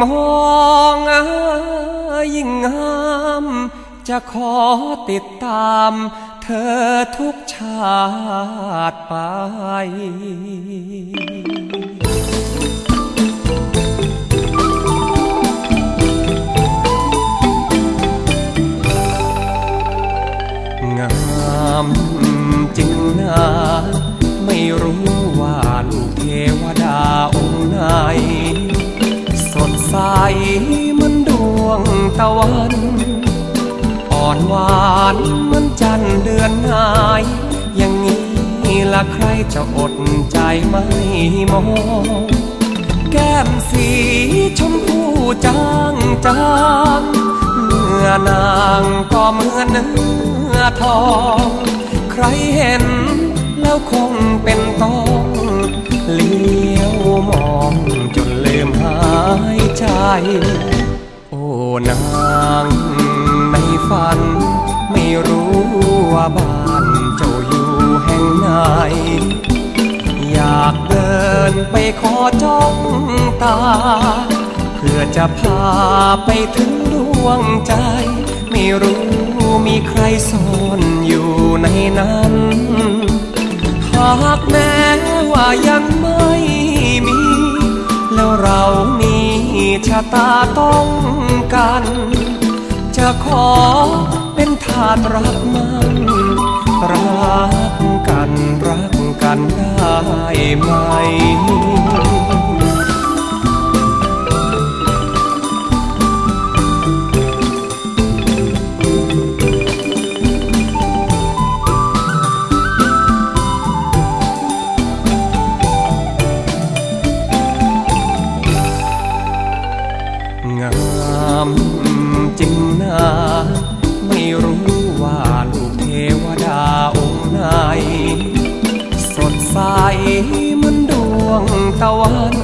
มองมองยิ่งงาม จะขอติดตามเธอทุกชาติไป ตะวันอ่อนหวานเหมือนจันเดือนนายอย่างนี้ละใครจะอดใจไม่มองแก้มสีชมพูจางจางเนื้อนางก็เหมือนเนื้อทอง ใครเห็นแล้วคงเป็นต้องเลี้ยวมองจนลืมหายใจางในฝัน ไม่รู้ว่าบ้านเจ้าอยู่แห่งไหน อยากเดินไปขอจ้องตา เพื่อจะพาไปถึงดวงใจ ไม่รู้มีใครซ่อนอยู่ในนั้น หากแม้ว่ายังไม่มี แล้วเรา ชะตาต้องกัน จะขอเป็นทาสรักมันรักกันรักกันได้ไหมามจริงนะไม่รู้ว่าลูกเทวดาองค์ไหน สดใสเหมือนดวงตะวัน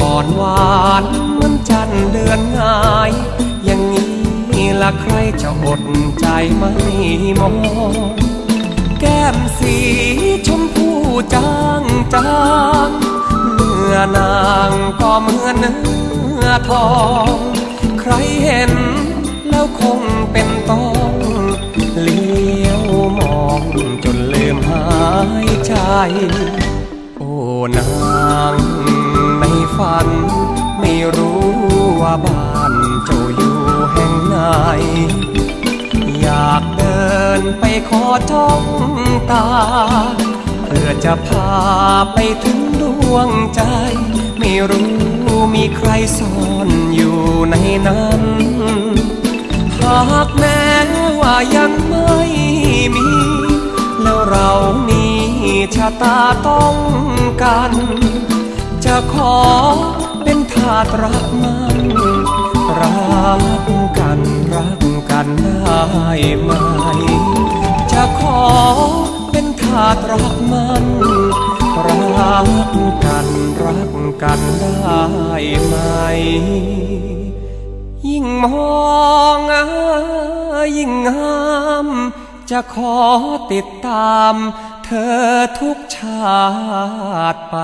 อ่อนหวานเหมือนจันเดือนงาย อย่างนี้ละใครจะอดใจไม่มอง แก้มสีชมพูจางจางเนื้อนางก็เหมือนเนื้อ ทอง ใครเห็นแล้วคงเป็นต้องเลี้ยวมองจนลืมหายใจ โอ้นางในฝัน ไม่รู้ว่าบ้านเจ้าอยู่แห่งไหน อยากเดินไปขอจ้องตา เพื่อจะพาไปถึงดวงใจ ไม่รู้ มีใครซ่อนอยู่ในนั้น หากแม้ว่ายังไม่มี แล้วเรามีชะตาต้องกัน จะขอเป็นทาสรักมันรักกันรักกันได้ไหม จะขอเป็นทาสรักมัน รักกันรักกันได้ไหม ยิ่งมองยิ่งงาม จะขอติดตาม เธอทุกชาติไป